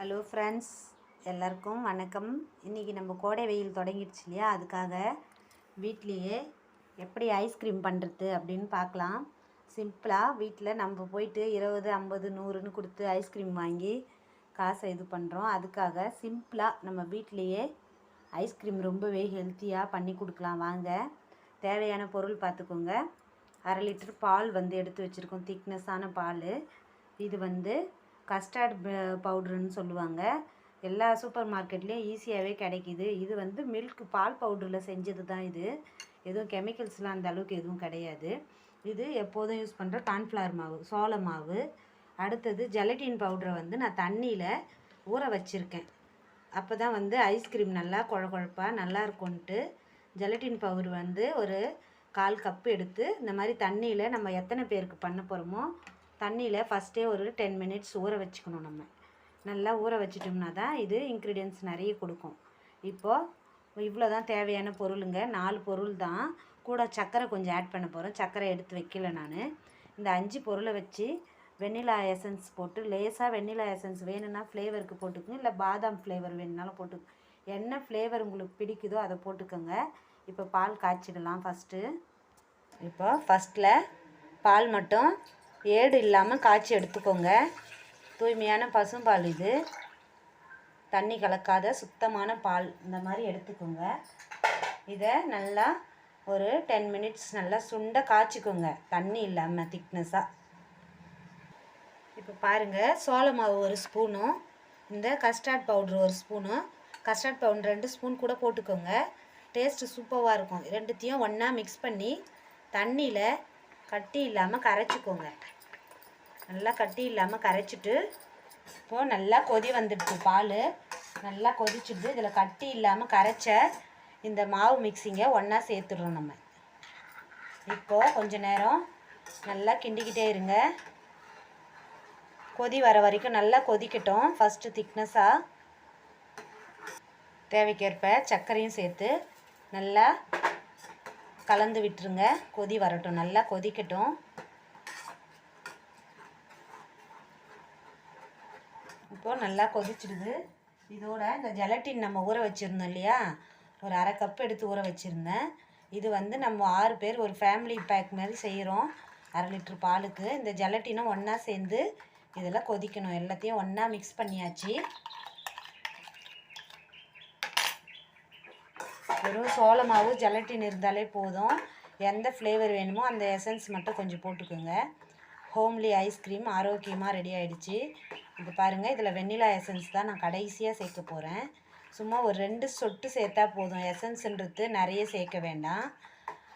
Hello friends எல்லாருக்கும் வணக்கம். இன்றைக்கி நம்ம கோடை வெயில் தொடங்கிடுச்சு இல்லையா? அதுக்காக வீட்லேயே எப்படி ஐஸ்கிரீம் பண்ணுறது அப்படின்னு பார்க்கலாம். சிம்பிளாக வீட்டில் நம்ம போயிட்டு இருபது ஐம்பது நூறுன்னு கொடுத்து ஐஸ்கிரீம் வாங்கி காசை இது பண்ணுறோம் அதுக்காக சிம்பிளாக நம்ம வீட்லேயே ஐஸ்கிரீம் ரொம்பவே ஹெல்த்தியாக பண்ணி கொடுக்கலாம். வாங்க. தேவையான பொருள் பார்த்துக்கோங்க. அரை லிட்டர் பால் வந்து எடுத்து வச்சுருக்கோம். திக்னஸ்ஸான பால். இது வந்து கஸ்டர்ட் பவுட்ருன்னு சொல்லுவாங்க. எல்லா சூப்பர் மார்க்கெட்லேயும் ஈஸியாகவே கிடைக்கிது. இது வந்து மில்க் பால் பவுடரில் செஞ்சது தான் இது. எதுவும் கெமிக்கல்ஸ்லாம் அந்த அளவுக்கு எதுவும் கிடையாது. இது எப்போதும் யூஸ் பண்ணுற கார்ன்ஃப்ளவர் மாவு சோள மாவு. அடுத்தது ஜெலட்டின் பவுடரை வந்து நான் தண்ணியில் ஊற வச்சுருக்கேன். அப்போ தான் வந்து ஐஸ்கிரீம் நல்லா குழ குழப்பாக நல்லா இருக்கும்ன்ட்டு ஜெலட்டின் பவுடர் வந்து ஒரு கால் கப்பு எடுத்து இந்த மாதிரி தண்ணியில் நம்ம எத்தனை பேருக்கு பண்ண போகிறோமோ தண்ணியில் ஃபஸ்ட்டே ஒரு டென் மினிட்ஸ் ஊற வச்சுக்கணும் நம்ம. நல்லா ஊற வச்சிட்டோம்னா தான் இது இன்க்ரீடியன்ஸ் நிறைய கொடுக்கும். இப்போது இவ்வளோ தான் தேவையான பொருளுங்க. நாலு பொருள் தான். கூட சர்க்கரை கொஞ்சம் ஆட் பண்ண போகிறோம் சர்க்கரை எடுத்து வைக்கல நான். இந்த அஞ்சு பொருளை வச்சு வெண்ணிலா எசன்ஸ் போட்டு லேசாக வெண்ணிலா எசன்ஸ் வேணும்னா ஃப்ளேவருக்கு போட்டுக்கோங்க. இல்லை பாதாம் ஃப்ளேவர் வேணுனாலும் போட்டு என்ன ஃப்ளேவர் உங்களுக்கு பிடிக்குதோ அதை போட்டுக்கோங்க. இப்போ பால் காய்ச்சிடலாம் ஃபஸ்ட்டு இப்போ ஃபஸ்ட்டில் பால் மட்டும் ஏடு இல்லாமல் காய்ச்சி எடுத்துக்கோங்க. தூய்மையான பசும்பால் இது. தண்ணி கலக்காத சுத்தமான பால் இந்த மாதிரி எடுத்துக்கோங்க. இதை நல்லா ஒரு டென் மினிட்ஸ் நல்லா சுண்ட காய்ச்சிக்கோங்க. தண்ணி இல்லாமல் திக்னஸாக இப்போ பாருங்கள் சோள மாவு ஒரு ஸ்பூனும் இந்த கஸ்டர்ட் பவுட்ரு ஒரு ஸ்பூனும் கஸ்டர்ட் பவுடர் ரெண்டு ஸ்பூன் கூட போட்டுக்கோங்க. டேஸ்ட்டு சூப்பராக இருக்கும். ரெண்டுத்தையும் ஒன்றா மிக்ஸ் பண்ணி தண்ணியில் கட்டி இல்லாமல் கரைச்சிக்கோங்க. நல்லா கட்டி இல்லாமல் கரைச்சிட்டு இப்போது நல்லா கொதி வந்துடுச்சு பால். நல்லா கொதிச்சுட்டு இதில் கட்டி இல்லாமல் கரைச்ச இந்த மாவு மிக்சிங்கை ஒன்றா சேர்த்துடுறோம் நம்ம. இப்போது கொஞ்ச நேரம் நல்லா கிண்டிக்கிட்டே இருங்க. கொதி வர வரைக்கும் நல்லா கொதிக்கட்டும். ஃபஸ்ட்டு திக்னஸாக தேவைக்கேற்ப சர்க்கரையும் சேர்த்து நல்லா கலந்து விட்டுருங்க. கொதி வரட்டும். நல்லா கொதிக்கட்டும். இப்போது நல்லா கொதிச்சிடுது. இதோட இந்த ஜெலட்டின் நம்ம ஊற வச்சுருந்தோம் இல்லையா? ஒரு அரை கப் எடுத்து ஊற வச்சுருந்தேன். இது வந்து நம்ம ஆறு பேர் ஒரு ஃபேமிலி பேக் மாதிரி செய்கிறோம் அரை லிட்ரு பாலுக்கு. இந்த ஜெலட்டினும் ஒன்றா சேர்ந்து இதில் கொதிக்கணும். எல்லாத்தையும் ஒன்றா மிக்ஸ் பண்ணியாச்சு. வெறும் சோளமாவும் ஜெலட்டின் இருந்தாலே போதும். எந்த ஃப்ளேவர் வேணுமோ அந்த எசன்ஸ் மட்டும் கொஞ்சம் போட்டுக்கோங்க. ஹோம்லி ஐஸ்கிரீம் ஆரோக்கியமாக ரெடி ஆகிடுச்சு இது பாருங்கள் இதில் வெண்ணிலா எசன்ஸ் தான் நான் கடைசியாக சேர்க்க போகிறேன் சும்மா ஒரு ரெண்டு சொட்டு சேர்த்தா போதும். எசன்ஸுன்றது நிறைய சேர்க்க வேண்டாம்.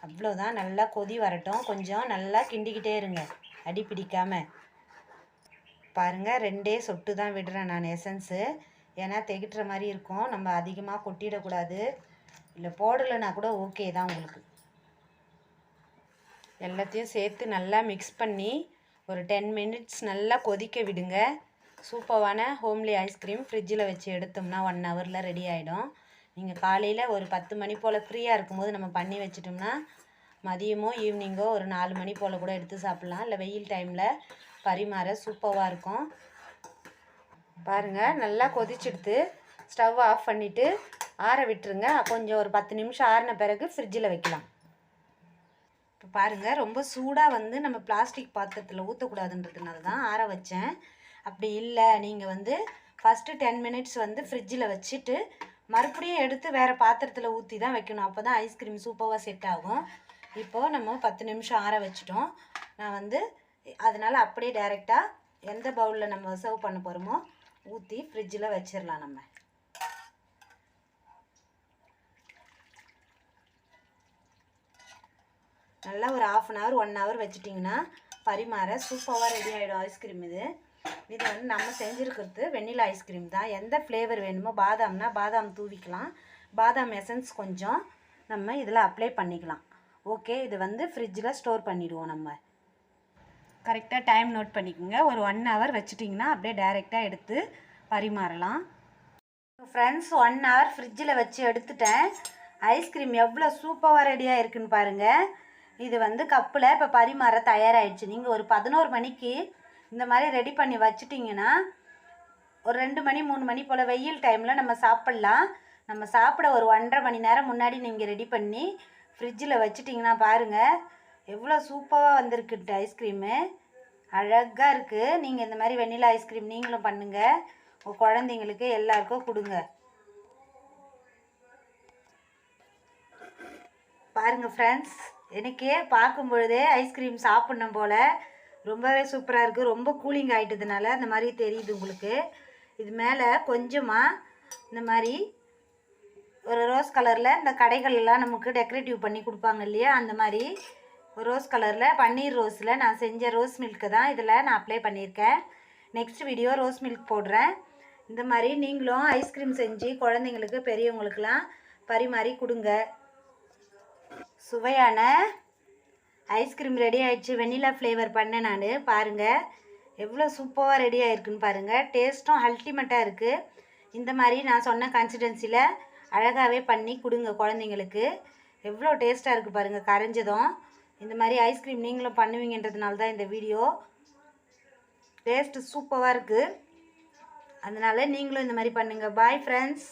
அவ்வளோதான் நல்லா கொதி வரட்டும். கொஞ்சம் நல்லா கிண்டிக்கிட்டே இருங்க. அடி பிடிக்காமல் பாருங்கள் ரெண்டே சொட்டு தான் விடுறேன் நான் எசன்ஸு ஏன்னா திகட்டுற மாதிரி இருக்கும். நம்ம அதிகமாக கொட்டிடக்கூடாது. இல்லை போடலைன்னா கூட ஓகே தான் உங்களுக்கு. எல்லாத்தையும் சேர்த்து நல்லா மிக்ஸ் பண்ணி ஒரு டென் மினிட்ஸ் நல்லா கொதிக்க விடுங்க. சூப்பரான ஹோம்லி ஐஸ்கிரீம் ஃப்ரிட்ஜில் வச்சு எடுத்தோம்னா ஒன் ஹவரில் ரெடி ஆகிடும் நீங்கள் காலையில் ஒரு பத்து மணி போல் ஃப்ரீயாக இருக்கும்போது நம்ம பண்ணி வச்சிட்டோம்னா மதியமோ ஈவினிங்கோ ஒரு நாலு மணி போல் கூட எடுத்து சாப்பிட்லாம். இல்லை வெயில் டைமில் பரிமாற சூப்பராக இருக்கும். பாருங்கள் நல்லா கொதிச்செடுத்து ஸ்டவ் ஆஃப் பண்ணிவிட்டு ஆற விட்டுருங்க. கொஞ்சம் ஒரு பத்து நிமிஷம் ஆறின பிறகு ஃப்ரிட்ஜில் வைக்கலாம். இப்போ பாருங்கள் ரொம்ப சூடாக வந்து நம்ம பிளாஸ்டிக் பாத்திரத்தில் ஊற்றக்கூடாதுன்றதுனால தான் ஆற வச்சேன். அப்படி இல்லை நீங்கள் வந்து ஃபஸ்ட்டு டென் மினிட்ஸ் வந்து ஃப்ரிட்ஜில் வச்சுட்டு மறுபடியும் எடுத்து வேறு பாத்திரத்தில் ஊற்றி தான் வைக்கணும். அப்போ தான் ஐஸ்கிரீம் சூப்பராக செட் ஆகும். இப்போது நம்ம பத்து நிமிஷம் ஆற வச்சிட்டோம். நான் வந்து அதனால் அப்படியே டைரெக்டாக எந்த பவுலில் நம்ம சர்வ் பண்ண போகிறோமோ ஊற்றி ஃப்ரிட்ஜில் வச்சிடலாம் நம்ம. நல்லா ஒரு half an hour one hour வச்சுட்டிங்கன்னா பரிமாற சூப்பராக ரெடி ஆகிடும் ஐஸ்கிரீம் இது. இது வந்து நம்ம செஞ்சுருக்கிறது வெண்ணிலா ஐஸ்கிரீம் தான். எந்த ஃப்ளேவர் வேணுமோ பாதாம்னா பாதாம் தூவிக்கலாம். பாதாம் எசன்ஸ் கொஞ்சம் நம்ம இதில் அப்ளை பண்ணிக்கலாம். ஓகே இது வந்து ஃப்ரிட்ஜில் ஸ்டோர் பண்ணிவிடுவோம் நம்ம. கரெக்டாக டைம் நோட் பண்ணிக்கோங்க. ஒரு ஒன் ஹவர் வச்சுட்டிங்கன்னா அப்படியே டைரெக்டாக எடுத்து பரிமாறலாம். ஃப்ரெண்ட்ஸ் ஒன் ஹவர் ஃப்ரிட்ஜில் வச்சு எடுத்துட்டேன். ஐஸ்கிரீம் எவ்வளோ சூப்பராக ரெடியாக இருக்குன்னு பாருங்கள் இது வந்து கப்பில் இப்போ பரிமாற தயாராகிடுச்சு நீங்கள் ஒரு பதினோரு மணிக்கு இந்த மாதிரி ரெடி பண்ணி வச்சிட்டிங்கன்னா ஒரு ரெண்டு மணி மூணு மணி போல் வெயில் டைமில் நம்ம சாப்பிட்லாம். நம்ம சாப்பிட ஒரு ஒன்றரை மணி நேரம் முன்னாடி நீங்கள் ரெடி பண்ணி ஃப்ரிட்ஜில் வச்சுட்டிங்கன்னா பாருங்கள் எவ்வளோ சூப்பராக வந்திருக்கு ஐஸ்கிரீமு அழகாக இருக்குது நீங்கள் இந்த மாதிரி வெண்ணிலா ஐஸ்கிரீம் நீங்களும் பண்ணுங்கள் உங்கள் குழந்தைங்களுக்கு எல்லாருக்கும் கொடுங்க. பாருங்கள் ஃப்ரெண்ட்ஸ் எனக்கே பார்க்கும் பொழுதே ஐஸ்கிரீம் சாப்பிட்ணும் போல். ரொம்பவே சூப்பராக இருக்குது ரொம்ப கூலிங் ஆகிட்டதுனால அந்த மாதிரி தெரியுது உங்களுக்கு. இது மேலே கொஞ்சமாக இந்த மாதிரி ஒரு ரோஸ் கலரில் இந்த கடைகள்லாம் நமக்கு டெக்கரேட்டிவ் பண்ணி கொடுப்பாங்க இல்லையா? அந்த மாதிரி ஒரு ரோஸ் கலரில் பன்னீர் ரோஸில் நான் செஞ்ச ரோஸ் மில்க்கு தான் இதில் நான் அப்ளை பண்ணியிருக்கேன். நெக்ஸ்ட் வீடியோ ரோஸ் மில்க் போடுறேன். இந்த மாதிரி நீங்களும் ஐஸ்கிரீம் செஞ்சு குழந்தைங்களுக்கு பெரியவங்களுக்கெலாம் பரிமாறி கொடுங்க. சுவையான ஐஸ்கிரீம் ரெடி ஆகிடுச்சு வெண்ணிலா ஃப்ளேவர் பண்ணேன் நான். பாருங்கள் எவ்வளோ சூப்பராக ரெடி ஆகிருக்குன்னு பாருங்கள் டேஸ்ட்டும் அல்டிமேட்டாக இருக்குது இந்த மாதிரி நான் சொன்ன கன்சிடென்சியில் அழகாகவே பண்ணி கொடுங்க குழந்தைங்களுக்கு. எவ்வளோ டேஸ்ட்டாக இருக்குது பாருங்கள் கரைஞ்சதும். இந்த மாதிரி ஐஸ்கிரீம் நீங்களும் பண்ணுவீங்கன்றதுனால தான் இந்த வீடியோ டேஸ்ட்டு சூப்பராக இருக்குது அதனால் நீங்களும் இந்த மாதிரி பண்ணுங்கள் பாய் ஃப்ரெண்ட்ஸ்